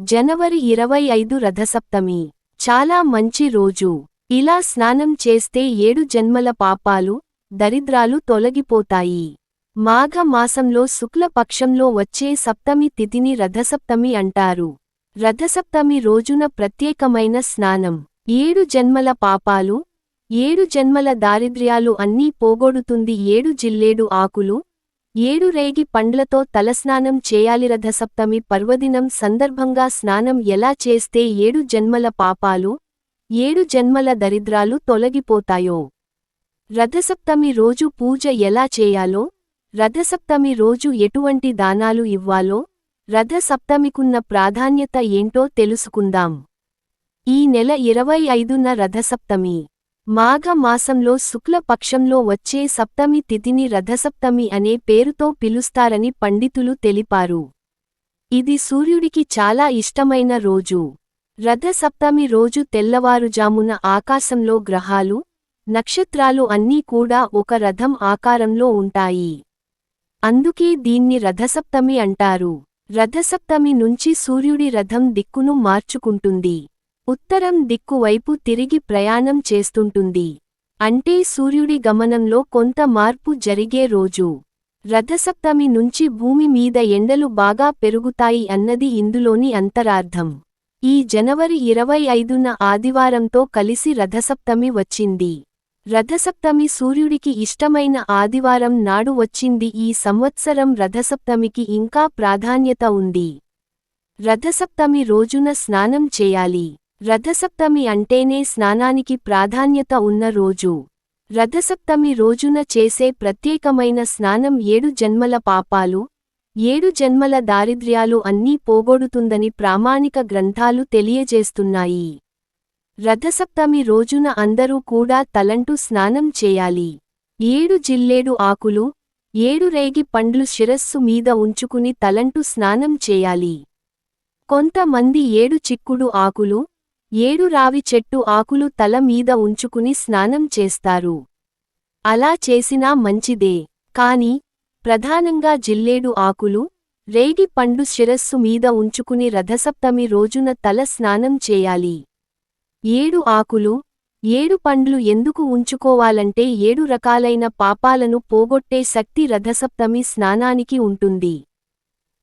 జనవరి ఇరవై ఐదు రథసప్తమి. చాలా మంచి రోజు. ఇలా స్నానం చేస్తే ఏడు జన్మల పాపాలు దరిద్రాలు తొలగిపోతాయి. మాఘ మాసంలో వచ్చే సప్తమి తిథిని రథసప్తమి అంటారు. రథసప్తమి రోజున ప్రత్యేకమైన స్నానం. ఏడు జన్మల పాపాలు ఏడు జన్మల దారిద్ర్యాలు అన్నీ పోగొడుతుంది ఏడు జిల్లేడు ఆకులు ఏడు రేగి పండ్లతో తలస్నానం చేయాలి రథసప్తమి పర్వదినం సందర్భంగా స్నానం ఎలా చేస్తే ఏడు జన్మల పాపాలు ఏడు జన్మల దరిద్రాలు తొలగిపోతాయో? రథసప్తమి రోజు పూజ ఎలా చేయాలో? రథసప్తమి రోజు ఎటువంటి దానాలు ఇవ్వాలో? రథసప్తమికున్న ప్రాధాన్యత ఏంటో తెలుసుకుందాం. ఈ నెల ఇరవై ఐదున రథసప్తమి. మాఘ మాసంలో శుక్లపక్షంలో వచ్చే సప్తమి తిథిని రథసప్తమి అనే పేరుతో పిలుస్తారని పండితులు తెలిపారు. ఇది సూర్యుడికి చాలా ఇష్టమైన రోజు. రథసప్తమి రోజు తెల్లవారుజామున ఆకాశంలో గ్రహాలు నక్షత్రాలు అన్నీ కూడా ఒక రథం ఆకారంలో ఉంటాయి. అందుకే దీన్ని రథసప్తమి అంటారు. రథసప్తమి నుంచి సూర్యుడి రథం దిక్కును మార్చుకుంటుంది. ఉత్తరం దిక్కు వైపు తిరిగి ప్రయాణం చేస్తుంటుంది. అంటే సూర్యుడి గమనంలో కొంత మార్పు జరిగే రోజు. రథసప్తమి నుంచి భూమి మీద ఎండలు బాగా పెరుగుతాయి అన్నది ఇందులోని అంతరార్థం. ఈ జనవరి ఇరవై ఐదున ఆదివారంతో కలిసి రథసప్తమి వచ్చింది. రథసప్తమి సూర్యుడికి ఇష్టమైన ఆదివారం నాడు వచ్చింది. ఈ సంవత్సరం రథసప్తమికి ఇంకా ప్రాధాన్యత ఉంది. రథసప్తమి రోజున స్నానం చేయాలి. రథసప్తమి అంటేనే స్నానానికి ప్రాధాన్యత ఉన్న రోజు. రథసప్తమి రోజున చేసే ప్రత్యేకమైన స్నానం ఏడు జన్మల పాపాలు ఏడు జన్మల దారిద్ర్యాలు అన్నీ పోగొడుతుందని ప్రామాణిక గ్రంథాలు తెలియజేస్తున్నాయి. రథసప్తమి రోజున అందరూ కూడా తలంటూ స్నానం చేయాలి. ఏడు జిల్లేడు ఆకులు ఏడు రేగి పండ్లు శిరస్సు మీద ఉంచుకుని తలంటూ స్నానం చేయాలి. కొంతమంది ఏడు చిక్కుడు ఆకులు ఏడు రావి చెట్టు ఆకులు తల మీద ఉంచుకుని స్నానం చేస్తారు. అలా చేసినా మంచిదే. కాని ప్రధానంగా జిల్లేడు ఆకులు రేగి పండు శిరస్సు మీద ఉంచుకుని రథసప్తమి రోజున తల స్నానం చేయాలి. ఏడు ఆకులు ఏడు పండ్లు ఎందుకు ఉంచుకోవాలంటే ఏడు రకాలైన పాపాలను పోగొట్టే శక్తి రథసప్తమి స్నానానికి ఉంటుంది.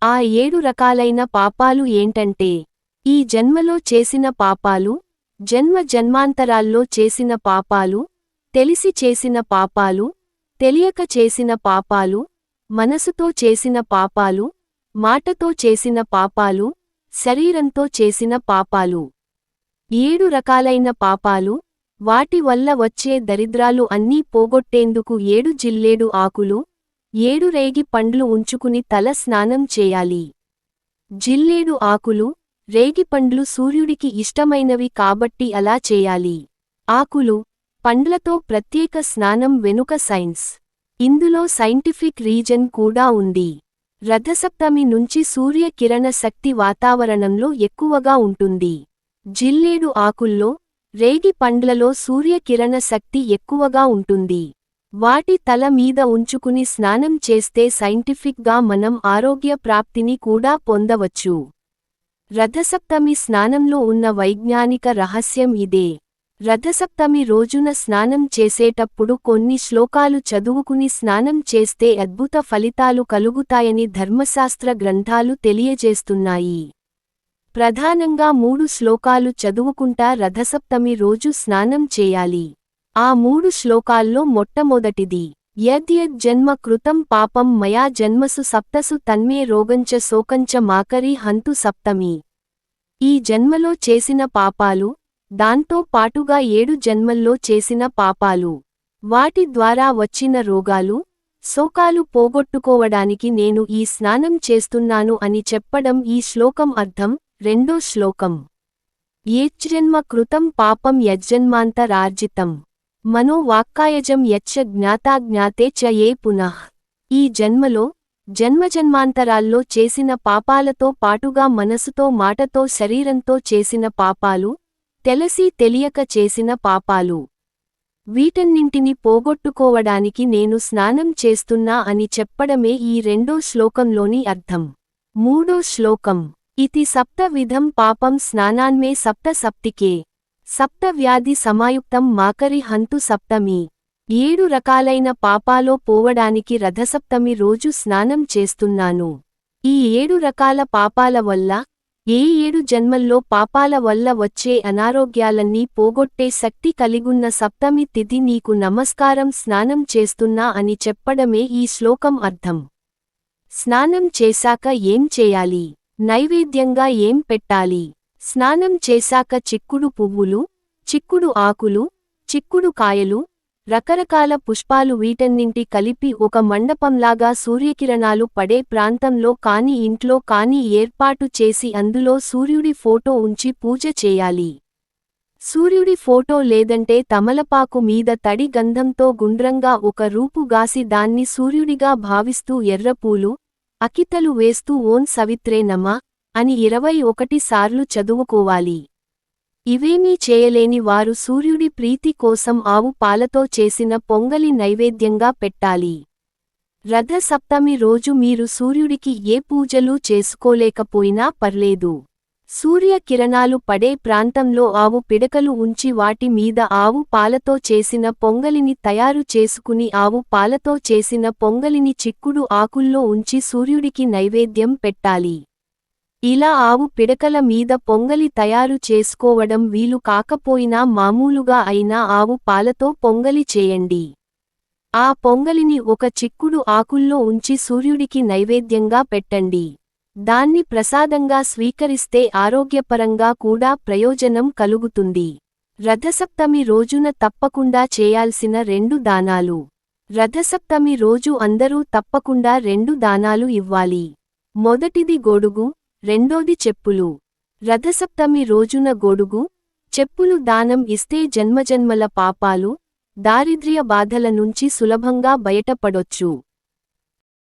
ఆ ఏడు రకాలైన పాపాలు ఏంటంటే ఈ జన్మలో చేసిన పాపాలు జన్మ జన్మాంతరాల్లో చేసిన పాపాలు తెలిసి చేసిన పాపాలు తెలియక చేసిన పాపాలు మనసుతో చేసిన పాపాలు మాటతో చేసిన పాపాలు శరీరంతో చేసిన పాపాలు. ఏడు రకాలైన పాపాలు వాటి వల్ల వచ్చే దరిద్రాలు అన్నీ పోగొట్టేందుకు ఏడు జిల్లేడు ఆకులు ఏడు రేగి పండ్లు ఉంచుకుని తల స్నానం చేయాలి. జిల్లేడు ఆకులు రేగిపండ్లు సూర్యుడికి ఇష్టమైనవి కాబట్టి అలా చేయాలి. ఆకులు పండ్లతో ప్రత్యేక స్నానం వెనుక సైన్స్. ఇందులో సైంటిఫిక్ రీజన్ కూడా ఉంది. రథసప్తమి నుంచి సూర్య కిరణ శక్తి వాతావరణంలో ఎక్కువగా ఉంటుంది. జిల్లేడు ఆకుల్లో రేగి పండ్లలో సూర్య కిరణ శక్తి ఎక్కువగా ఉంటుంది. వాటి తల మీద ఉంచుకుని స్నానం చేస్తే సైంటిఫిక్గా మనం ఆరోగ్య ప్రాప్తిని కూడా పొందవచ్చు. రథసప్తమి స్నానంలో ఉన్న వైజ్ఞానిక రహస్యం ఇదే. రథసప్తమి రోజున స్నానం చేసేటప్పుడు కొన్ని శ్లోకాలు చదువుకుని స్నానం చేస్తే అద్భుత ఫలితాలు కలుగుతాయని ధర్మశాస్త్ర గ్రంథాలు తెలియజేస్తున్నాయి. ప్రధానంగా మూడు శ్లోకాలు చదువుకుంటా రథసప్తమి రోజు స్నానం చేయాలి. ఆ మూడు శ్లోకాల్లో మొట్టమొదటిది యద్యద్ జన్మ కృతం పాపం మయా జన్మసు సప్తసు తన్మే రోగంచ శోకంచ మాకరి హంతు సప్తమి. ఈ జన్మలో చేసిన పాపాలు దాంతో పాటుగా ఏడు జన్మల్లో చేసిన పాపాలు. వాటి ద్వారా వచ్చిన రోగాలు శోకాలు పోగొట్టుకోవడానికి నేను ఈ స్నానం చేస్తున్నాను అని చెప్పడం ఈ శ్లోకం అర్థం రెండో శ్లోకం. ఏజ్జన్మ కృతం పాపం యజ్జన్మాంతరార్జితం. మనో వాక్కాయజం యచ్చ జ్ఞాతాజ్ఞాతే చ ఏ పునః. ఈ జన్మలో జన్మజన్మాంతరాల్లో చేసిన పాపాలతో పాటుగా మనసుతో మాటతో శరీరంతో చేసిన పాపాలు తెలసి తెలియక చేసిన పాపాలు. వీటన్నింటిని పోగొట్టుకోవడానికి నేను స్నానం చేస్తున్నా అని చెప్పడమే ఈ రెండో శ్లోకంలోని అర్థం. మూడో శ్లోకం. ఇతి సప్త విధం పాపం స్నానాన్మే సప్త సప్తికే. సప్త వ్యాధి సమాయుక్తం మాకరి హంతు సప్తమి. ఏడు రకాలైన పాపాలో పోవడానికి రథసప్తమి రోజు స్నానం చేస్తున్నాను. ఈ ఏడు రకాల పాపాల వల్ల ఏ ఏడు జన్మల్లో పాపాల వల్ల వచ్చే అనారోగ్యాలన్నీ పోగొట్టే శక్తి కలిగున్న సప్తమి తిథి నీకు నమస్కారం స్నానం చేస్తున్నా అని చెప్పడమే ఈ శ్లోకం అర్థం. స్నానం చేశాక ఏం చేయాలి? నైవేద్యంగా ఏం పెట్టాలి? స్నానం చేశాక చిక్కుడు పువ్వులు చిక్కుడు ఆకులు చిక్కుడు కాయలు రకరకాల పుష్పాలు వీటన్నింటి కలిపి ఒక మండపంలాగా సూర్యకిరణాలు పడే ప్రాంతంలో కాని ఇంట్లో కాని ఏర్పాటు చేసి అందులో సూర్యుడి ఫోటో ఉంచి పూజ చేయాలి. సూర్యుడి ఫోటో లేదంటే తమలపాకు మీద తడి గంధంతో గుండ్రంగా ఒక రూపు గాసి దాన్ని సూర్యుడిగా భావిస్తూ ఎర్రపూలు అకితలు వేస్తూ ఓం సవిత్రే నమ అని ఇరవై ఒకటి సార్లు చదువుకోవాలి. ఇవేమీ చేయలేని వారు సూర్యుడి ప్రీతి కోసం ఆవు పాలతో చేసిన పొంగలి నైవేద్యంగా పెట్టాలి. రథ సప్తమి రోజు మీరు సూర్యుడికి ఏ పూజలు చేసుకోలేకపోయినా పర్లేదు. సూర్య కిరణాలు పడే ప్రాంతంలో ఆవు పిడకలు ఉంచి వాటి మీద ఆవు పాలతో చేసిన పొంగలిని తయారు చేసుకుని ఆవు పాలతో చేసిన పొంగలిని చిక్కుడు ఆకుల్లో ఉంచి సూర్యుడికి నైవేద్యం పెట్టాలి. ఇలా ఆవు పిడకల మీద పొంగలి తయారు చేసుకోవడం వీలు కాకపోయినా మామూలుగా అయినా ఆవు పాలతో పొంగలి చేయండి. ఆ పొంగలిని ఒక చిక్కుడు ఆకుల్లో ఉంచి సూర్యుడికి నైవేద్యంగా పెట్టండి. దాన్ని ప్రసాదంగా స్వీకరిస్తే ఆరోగ్యపరంగా కూడా ప్రయోజనం కలుగుతుంది. రథసప్తమి రోజున తప్పకుండా చేయాల్సిన రెండు దానాలు. రథసప్తమి రోజు అందరూ తప్పకుండా రెండు దానాలు ఇవ్వాలి. మొదటిది గొడుగు రెండోది చెప్పులు. రథసప్తమి రోజున గొడుగు చెప్పులు దానం ఇస్తే జన్మజన్మల పాపాలు దారిద్ర్య బాధల నుంచి సులభంగా బయటపడొచ్చు.